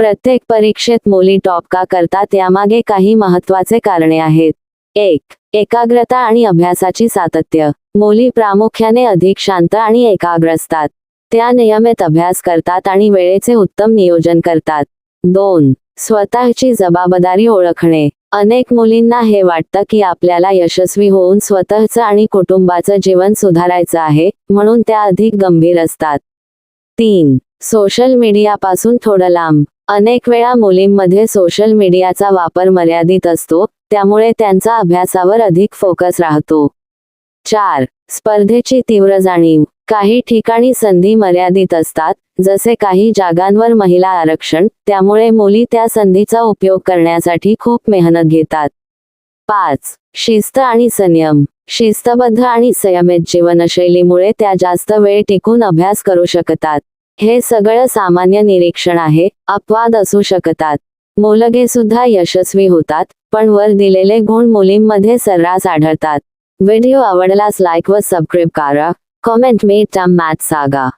प्रत्येक परीक्षेत मुली टॉप का करतात यामागे काही महत्त्वाचे कारणे आहेत. एक एकाग्रता आणि अभ्यासाची सातत्य. मुली प्रामुख्याने अधिक शांत आणि एकाग्र असतात. त्या नियमित अभ्यास करतात आणि वेळेचे उत्तम नियोजन करतात. दोन स्वतःची जबाबदारी ओळखणे. अनेक मुलींना हे वाटतं की आपल्याला यशस्वी होऊन स्वतःचं आणि कुटुंबाचं जीवन सुधारायचं आहे म्हणून त्या अधिक गंभीर असतात. तीन. सोशल मीडियापासून थोडं लांब. अनेक वेळा मुलींमध्ये सोशल मीडियाचा वापर मर्यादित असतो त्यामुळे त्यांचा अभ्यासावर अधिक फोकस राहतो. चार. स्पर्धेची तीव्र जाणीव. काही ठिकाणी संधी मर्यादित असतात जसे काही जागांवर महिला आरक्षण त्यामुळे मुली त्या संधीचा उपयोग करण्यासाठी खूप मेहनत घेतात. पाच. शिस्त आणि संयम. शिस्तबद्ध आणि संयमित जीवनशैलीमुळे त्या जास्त वेळ टिकून अभ्यास करू शकतात. हे सगळं सामान्य निरीक्षण आहे अपवाद असू शकतात. मुलगे सुद्धा यशस्वी होतात पण वर दिलेले गुण मुलींमध्ये सर्रास आढळतात. व्हिडिओ आवडल्यास लाईक व सबस्क्राईब करा. कॉमेंट मेट मॅथ सागा.